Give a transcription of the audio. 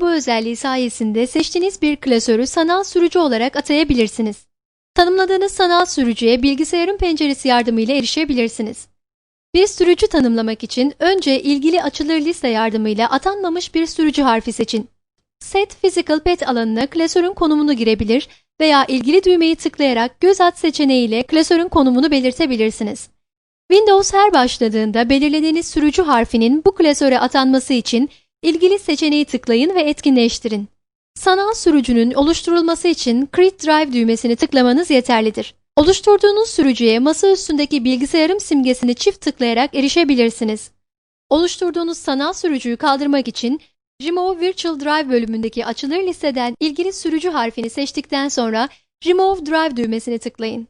bu özelliği sayesinde seçtiğiniz bir klasörü sanal sürücü olarak atayabilirsiniz. Tanımladığınız sanal sürücüye bilgisayarın penceresi yardımıyla erişebilirsiniz. Bir sürücü tanımlamak için önce ilgili açılır liste yardımıyla atanmamış bir sürücü harfi seçin. Set Physical Pet alanına klasörün konumunu girebilir veya ilgili düğmeyi tıklayarak göz at seçeneğiyle klasörün konumunu belirtebilirsiniz. Windows her başladığında belirlediğiniz sürücü harfinin bu klasöre atanması için ilgili seçeneği tıklayın ve etkinleştirin. Sanal sürücünün oluşturulması için Create Drive düğmesini tıklamanız yeterlidir. Oluşturduğunuz sürücüye masa üstündeki bilgisayarım simgesini çift tıklayarak erişebilirsiniz. Oluşturduğunuz sanal sürücüyü kaldırmak için Remove Virtual Drive bölümündeki açılır listeden ilgili sürücü harfini seçtikten sonra Remove Drive düğmesini tıklayın.